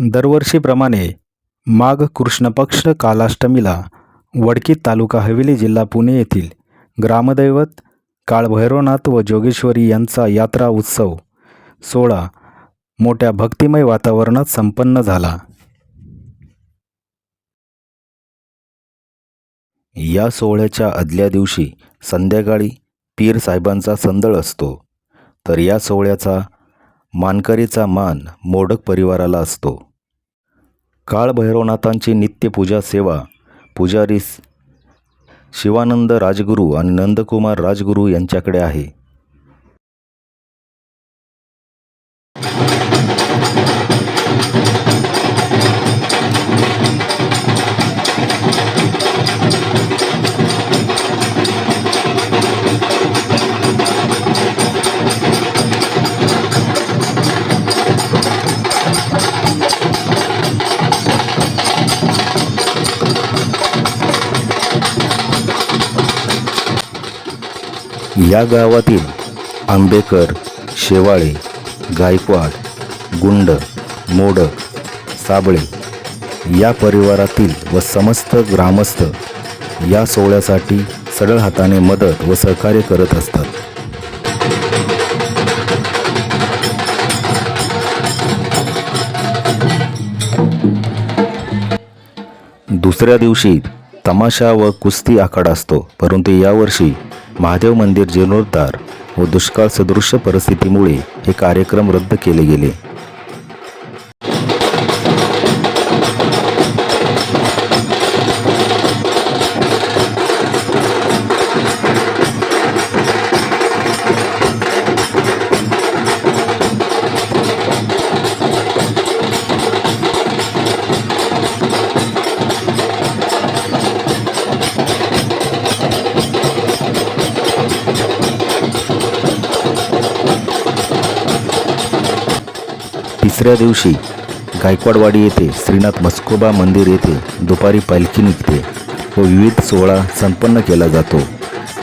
दरवर्षीप्रमाणे माघ कृष्ण पक्ष कालाष्टमीला वडकी तालुका हवेली जिल्हा पुणे येथील ग्रामदैवत काळभैरवनाथ व जोगेश्वरी यांचा यात्रा उत्सव सोहळा मोठ्या भक्तिमय वातावरणात संपन्न झाला. या सोहळ्याच्या आदल्या दिवशी संध्याकाळी पीर साहेबांचा संदळ असतो. तर या सोहळ्याचा मानकरीचा मान मोडक परिवाराला असतो. काळभैरवनाथांची नित्यपूजा सेवा पुजारी शिवानंद राजगुरू आणि नंदकुमार राजगुरू यांच्याकडे आहे. या गावातील आंबेकर शेवाळे गायकवाड गुंड मोडक साबळे या परिवारातील व समस्त ग्रामस्थ या सोहळ्यासाठी सडळ हाताने मदत व सहकार्य करत असतात. दुसऱ्या दिवशी तमाशा व कुस्ती आखाडा असतो परंतु यावर्षी महादेव मंदिर जीर्णोद्धार व दुष्काळ सदृश्य परिस्थितीमुळे हे कार्यक्रम रद्द केले गेले. तिसऱ्या दिवशी गायकवाडवाडी येथे श्रीनाथ मस्कोबा मंदिर येथे दुपारी पालखी निघते व विविध सोहळा संपन्न केला जातो.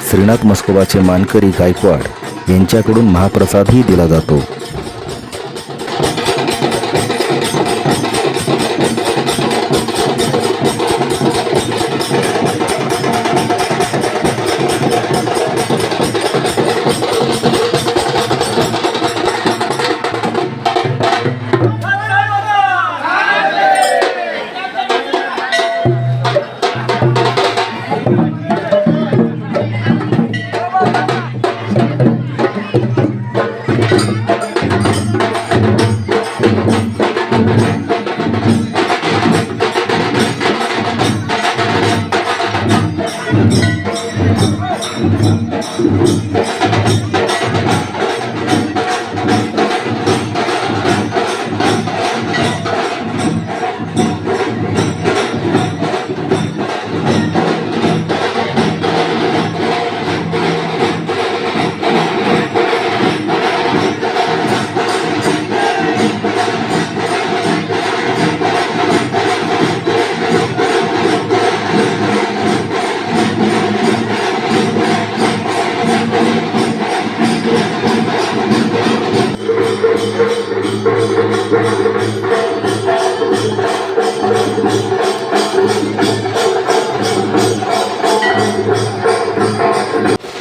श्रीनाथ मस्कोबाचे मानकरी गायकवाड यांच्याकडून महाप्रसादही दिला जातो. Thank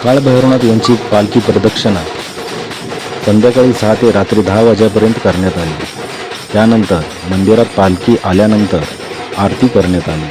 काळभैरवनाथ यांची पालखी प्रदक्षिणा संध्याकाळी सहा ते रात्री दहा वाजेपर्यंत करण्यात आली. त्यानंतर मंदिरात पालखी आल्यानंतर आरती करण्यात आली.